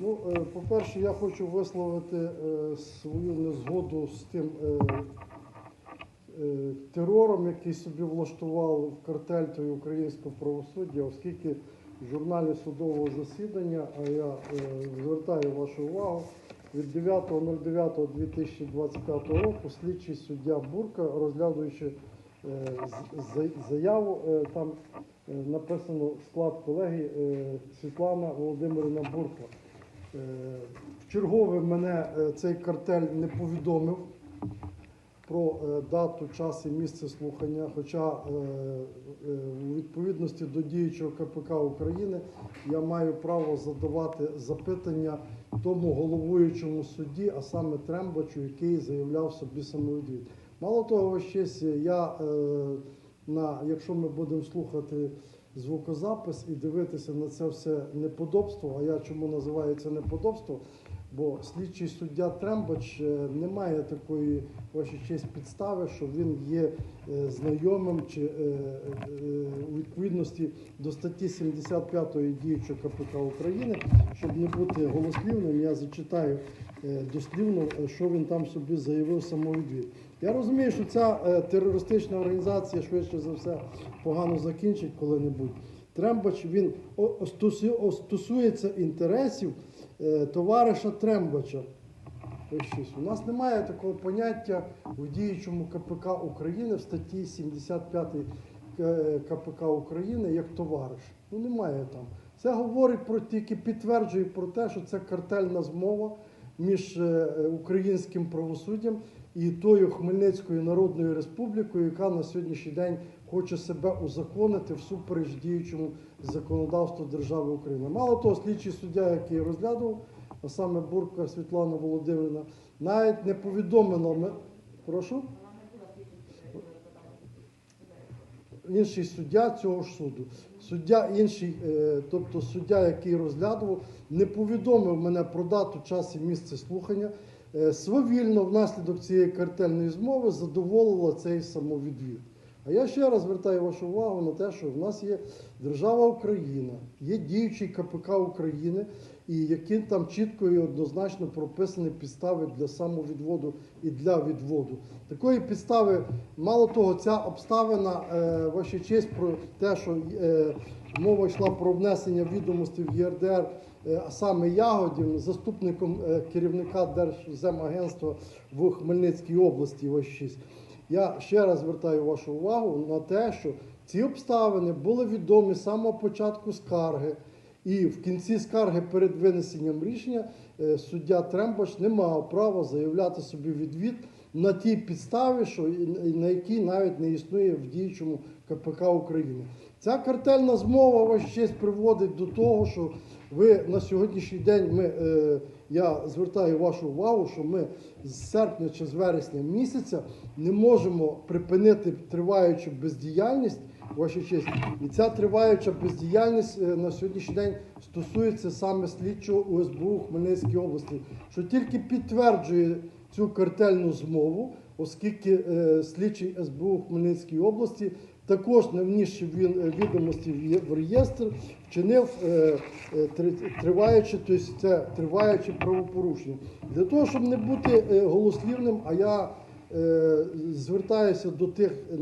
Ну, е, по-перше, я хочу висловити е, свою незгоду з тим е, терором, який собі влаштував картель той українського правосуддя, оскільки в журналі судового засідання, а я звертаю вашу увагу, від 9.09.2025 року слідчий суддя Бурка, розглядуючи заяву, е, там е, написано склад колеги е, Світлана Володимирівна Бурка. Е, Вчергове мене е, цей картель не повідомив про е, дату, час і місце слухання. Хоча е, е, у відповідності до діючого КПК України я маю право задавати запитання тому головуючому судді, а саме Трембачу, який заявляв собі самовідвід. Мало того, честь, я е, на якщо ми будемо слухати звукозапис і дивитися на це все неподобство. А я чому називаю це неподобство? Бо слідчий суддя Трембач е, не має такої ваша честь підстави, що він є е, знайомим чи у відповідності до статті 75 діючого КПК України, щоб не бути голослівним, я зачитаю дослівно, що він там собі заявив самовідвід. Я розумію, що ця е, терористична організація швидше за все погано закінчить коли-небудь. Трембач він стосується інтересів е, товариша Трембача. У нас немає такого поняття в діючому КПК України в статті 75 К- КПК України як товариш. Ну немає там. Це говорить про тільки підтверджує про те, що це картельна змова між е, українським правосуддям і тою Хмельницькою Народною Республікою, яка на сьогоднішній день хоче себе узаконити всупереч діючому законодавству держави України. Мало того, слідчий суддя, який розглядував, а саме Бурка Світлана Володимирівна, навіть не повідомила. Прошу? Інший суддя цього ж суду. Суддя інший, е, тобто суддя, який розглядував, не повідомив мене про дату, час і місце слухання. Е, Свавільно внаслідок цієї картельної змови задоволила цей самовідвід. А я ще раз звертаю вашу увагу на те, що в нас є держава Україна, є діючий КПК України, і які там чітко і однозначно прописані підстави для самовідводу і для відводу. Такої підстави, мало того, ця обставина, е, ваша честь, про те, що е, мова йшла про внесення відомостей в ЄРДР, а саме Ягодів, заступником е, керівника Держземагентства в Хмельницькій області, ваша честь. Я ще раз звертаю вашу увагу на те, що ці обставини були відомі з самого початку скарги. І в кінці скарги перед винесенням рішення е, суддя Трембач не мав права заявляти собі відвід на тій підставі, що на якій навіть не існує в діючому КПК України. Ця картельна змова ваша честь приводить до того, що ви на сьогоднішній день ми, е, я звертаю вашу увагу, що ми з серпня чи з вересня місяця не можемо припинити триваючу бездіяльність. Ваша честь, і ця триваюча бездіяльність е, на сьогоднішній день стосується саме слідчого УСБУ у Хмельницькій області, що тільки підтверджує цю картельну змову, оскільки е, слідчий СБУ у Хмельницькій області також не внісши він е, відомості в реєстр, вчинив е, е, три- триваюче, тобто це триваюче правопорушення. Для того, щоб не бути голослівним, а я звертаюся до тих е,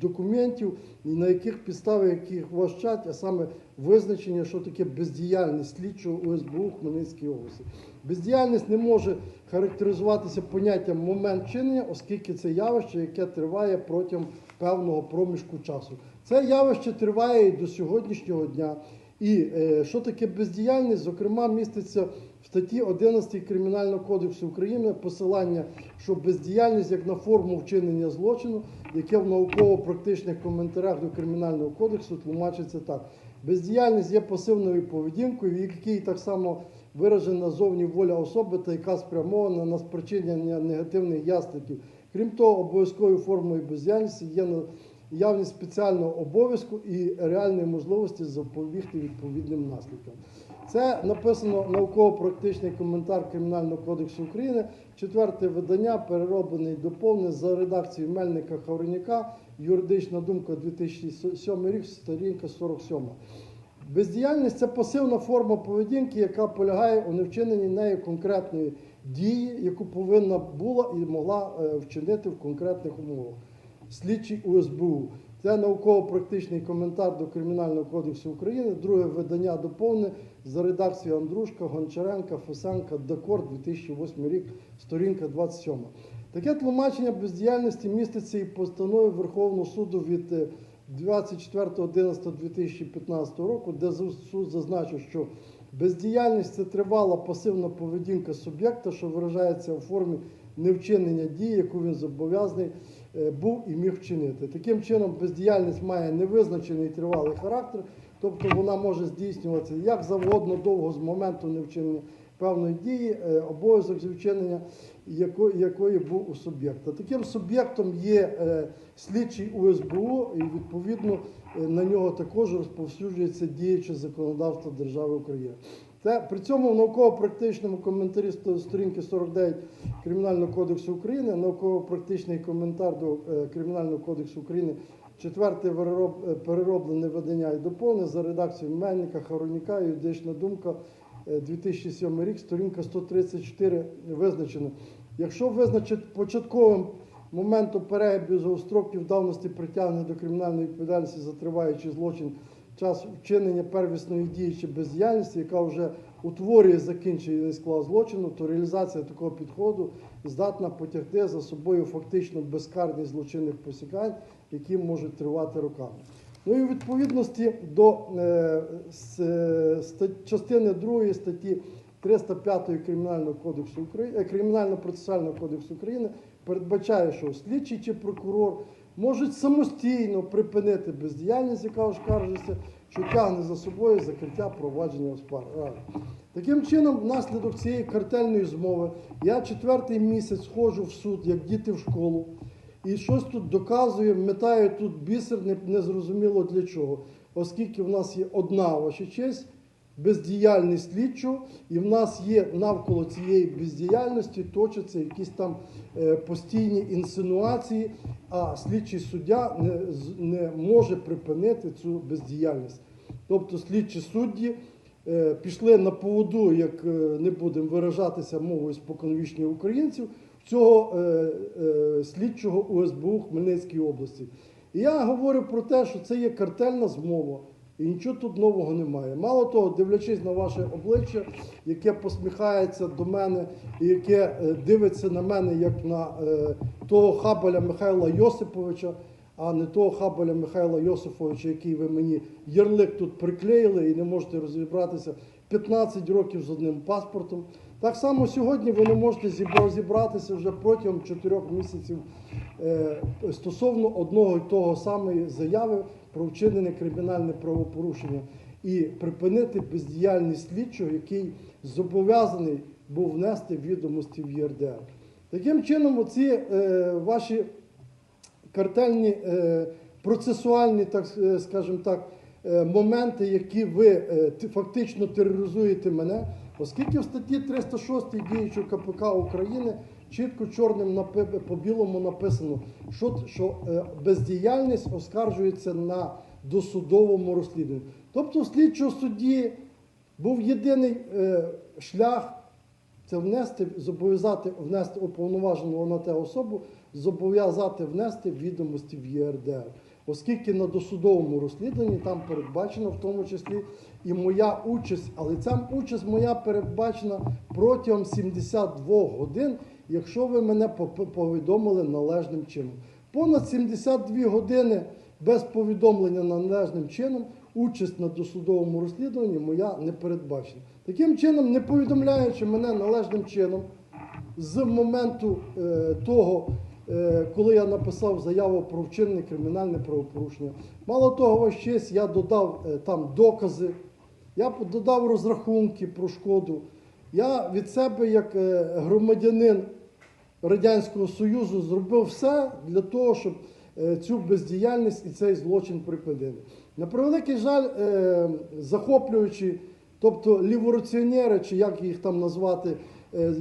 документів, на яких підстави яких вважать, а саме визначення, що таке бездіяльність слідчого УСБУ в Хмельницькій області. Бездіяльність не може характеризуватися поняттям момент чинення, оскільки це явище, яке триває протягом певного проміжку часу. Це явище триває і до сьогоднішнього дня. І е, що таке бездіяльність? Зокрема, міститься в статті 11 Кримінального кодексу України посилання, що бездіяльність як на форму вчинення злочину, яке в науково-практичних коментарях до Кримінального кодексу тлумачиться так. Бездіяльність є пасивною поведінкою, в якій так само виражена зовні воля особи та яка спрямована на спричинення негативних ясників. Крім того, обов'язковою формою бездіяльності є на- явність спеціального обов'язку і реальної можливості запобігти відповідним наслідкам. Це написано науково-практичний коментар Кримінального кодексу України, четверте видання, перероблений доповнений за редакцією Мельника Хавреняка, юридична думка 2007 рік, сторінка 47. Бездіяльність це пасивна форма поведінки, яка полягає у невчиненні нею конкретної дії, яку повинна була і могла е, вчинити в конкретних умовах. Слідчий УСБУ. Це науково-практичний коментар до Кримінального кодексу України, друге видання доповнене за редакцією Андрушка, Гончаренка, Фесенка, Декор, 2008 рік, сторінка 27. Таке тлумачення бездіяльності міститься і в постанові Верховного суду від е, 24.11.2015 року, де суд зазначив, що бездіяльність це тривала пасивна поведінка суб'єкта, що виражається у формі невчинення дії, яку він зобов'язаний е, був і міг вчинити. Таким чином, бездіяльність має невизначений тривалий характер, тобто вона може здійснюватися як завгодно довго з моменту невчинення певної дії, е, обов'язок з вчинення якої, якої був у суб'єкта. Таким суб'єктом є е, слідчий УСБУ, і відповідно е, на нього також розповсюджується діюче законодавство держави України. Це при цьому в науково-практичному коментарі сторінки 49 Кримінального кодексу України, науково-практичний коментар до е, Кримінального кодексу України, четверте е, перероблене видання і доповнене за редакцією Мельника, Хароніка, юридична думка, е, 2007 рік, сторінка 134 визначено. Якщо визначити початковим моментом перебігу строків давності притягнення до кримінальної відповідальності за триваючий злочин час вчинення первісної дії чи бездіяльності, яка вже утворює закінчений склад злочину, то реалізація такого підходу здатна потягти за собою фактично безкарність злочинних посікань, які можуть тривати роками. Ну і у відповідності до е, с- е, частини 2 статті 305 Кримінального кодексу України, е, Кримінально-процесуального кодексу України передбачає, що слідчий чи прокурор можуть самостійно припинити бездіяльність, яка оскаржується, що тягне за собою закриття провадження справі. Таким чином, внаслідок цієї картельної змови, я четвертий місяць ходжу в суд, як діти в школу, і щось тут доказує, метаю тут бісер, незрозуміло для чого, оскільки в нас є одна ваша честь, бездіяльність слідчого, і в нас є навколо цієї бездіяльності точаться якісь там е, постійні інсинуації, а слідчий суддя не, не може припинити цю бездіяльність. Тобто слідчі судді е, пішли на поводу, як е, не будемо виражатися мовою споконвічних українців, цього е, е, слідчого УСБУ Хмельницької області. І я говорю про те, що це є картельна змова. І нічого тут нового немає. Мало того, дивлячись на ваше обличчя, яке посміхається до мене, і яке е, дивиться на мене як на е, того хабаля Михайла Йосиповича, а не того хабаля Михайла Йосифовича, який ви мені ярлик тут приклеїли і не можете розібратися 15 років з одним паспортом. Так само сьогодні ви не можете зібра- розібратися вже протягом 4 місяців е, стосовно одного і того самої заяви про вчинене кримінальне правопорушення і припинити бездіяльність слідчого, який зобов'язаний був внести відомості в ЄРДР. Таким чином, оці е, ваші картельні е, процесуальні, так е, скажімо так, е, моменти, які ви е, ти- фактично тероризуєте мене, оскільки в статті 306 діючого КПК України чітко чорним по білому написано, що, що е, бездіяльність оскаржується на досудовому розслідуванні. Тобто в слідчого судді був єдиний е, шлях це внести, зобов'язати внести уповноваженого на те особу, зобов'язати внести відомості в ЄРДР. Оскільки на досудовому розслідуванні там передбачена в тому числі і моя участь, але ця участь моя передбачена протягом 72 годин, якщо ви мене повідомили належним чином. Понад 72 години без повідомлення належним чином участь на досудовому розслідуванні моя не передбачена. Таким чином, не повідомляючи мене належним чином, з моменту е, того, е, коли я написав заяву про вчинене кримінальне правопорушення, мало того, честь, я додав е, там докази, я додав розрахунки про шкоду. Я від себе, як е, громадянин Радянського Союзу, зробив все для того, щоб е, цю бездіяльність і цей злочин припинили. На превеликий жаль, е, захоплюючи, тобто ліворуціонери, чи як їх там назвати,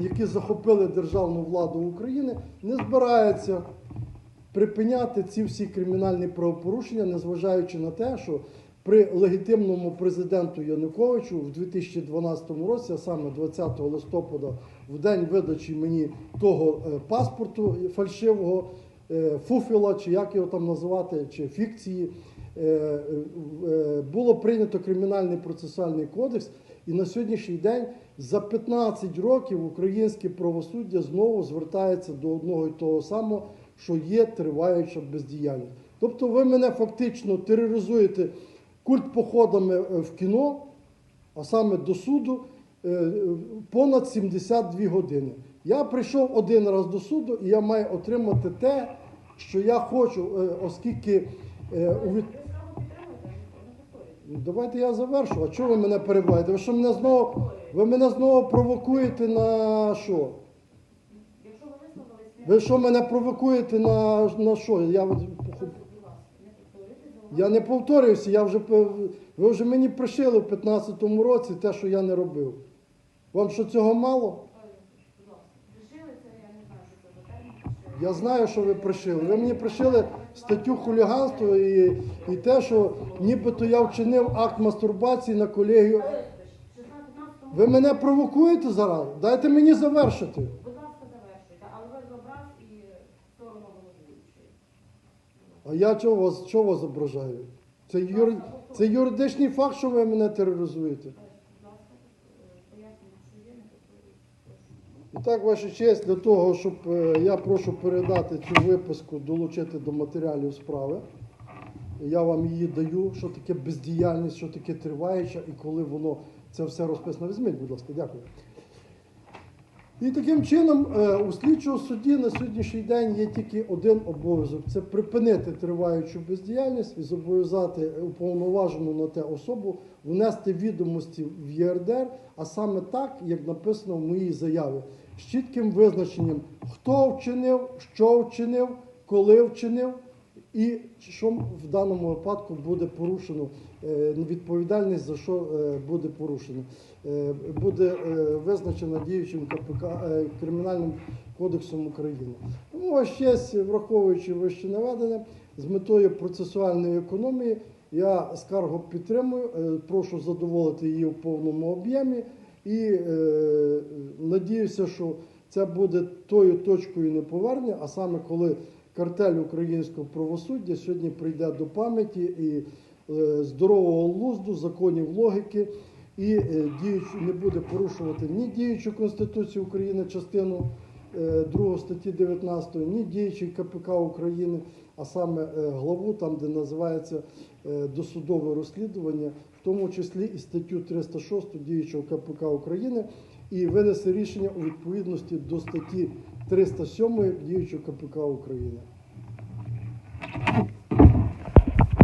які захопили державну владу України, не збираються припиняти ці всі кримінальні правопорушення, незважаючи на те, що при легітимному президенту Януковичу в 2012 році, а саме 20 листопада, в день видачі мені того е, паспорту фальшивого, е, фуфіла, чи як його там називати, чи фікції, е, було прийнято кримінальний процесуальний кодекс, і на сьогоднішній день за 15 років українське правосуддя знову звертається до одного і того самого, що є триваюча бездіяльність. Тобто ви мене фактично тероризуєте культ походами е, в кіно, а саме до суду, е, понад 72 години. Я прийшов один раз до суду і я маю отримати те, що я хочу, е, оскільки е, у від... Ви справу підтримуєте, не повторюєте. Давайте я завершу. А чого ви мене перебуваєте? Ви що мене знову, ви мене знову провокуєте на що? Ви що мене провокуєте на, на що? Я, от- будь ласка, не повторюйте за я не повторююся, я вже ви вже мені пришили в 15-му році те, що я не робив. Вам що цього мало? Я знаю, що ви пришили. Ви мені пришили статтю хуліганства і, і те, що нібито я вчинив акт мастурбації на колегію. Олег Петрович, в 16-15 Ви мене провокуєте зараз? Дайте мені завершити. Будь ласка, завершуйте, але ви в образ і в сторону головуючої. А я чого вас, чого вас зображаю? Це, юр, це юридичний факт, що ви мене тероризуєте. І так, ваша честь, для того, щоб е, я прошу передати цю виписку, долучити до матеріалів справи. Я вам її даю, що таке бездіяльність, що таке триваюча і коли воно це все розписано. Візьміть, будь ласка, дякую. І таким чином е, у слідчого судді на сьогоднішній день є тільки один обов'язок це припинити триваючу бездіяльність і зобов'язати уповноважену на те особу внести відомості в ЄРДР, а саме так, як написано в моїй заяві, з чітким визначенням, хто вчинив, що вчинив, коли вчинив. І що в даному випадку буде порушено відповідальність за що е, буде порушено, Е, буде е, визначена діючим КПК е, кримінальним кодексом України. Тому ваш честь, враховуючи вище наведене, з метою процесуальної економії, я скаргу підтримую, е, прошу задоволити її в повному об'ємі і е, надіюся, що це буде тою точкою неповернення, а саме коли картель українського правосуддя сьогодні прийде до пам'яті і е, здорового глузду, законів логіки і е, діючу, не буде порушувати ні діючу Конституцію України, частину 2 статті 19, ні діючий КПК України, а саме е, главу, там, де називається е, досудове розслідування, в тому числі і статтю 306 діючого КПК України, і винесе рішення у відповідності до статті 307 діючого КПК України.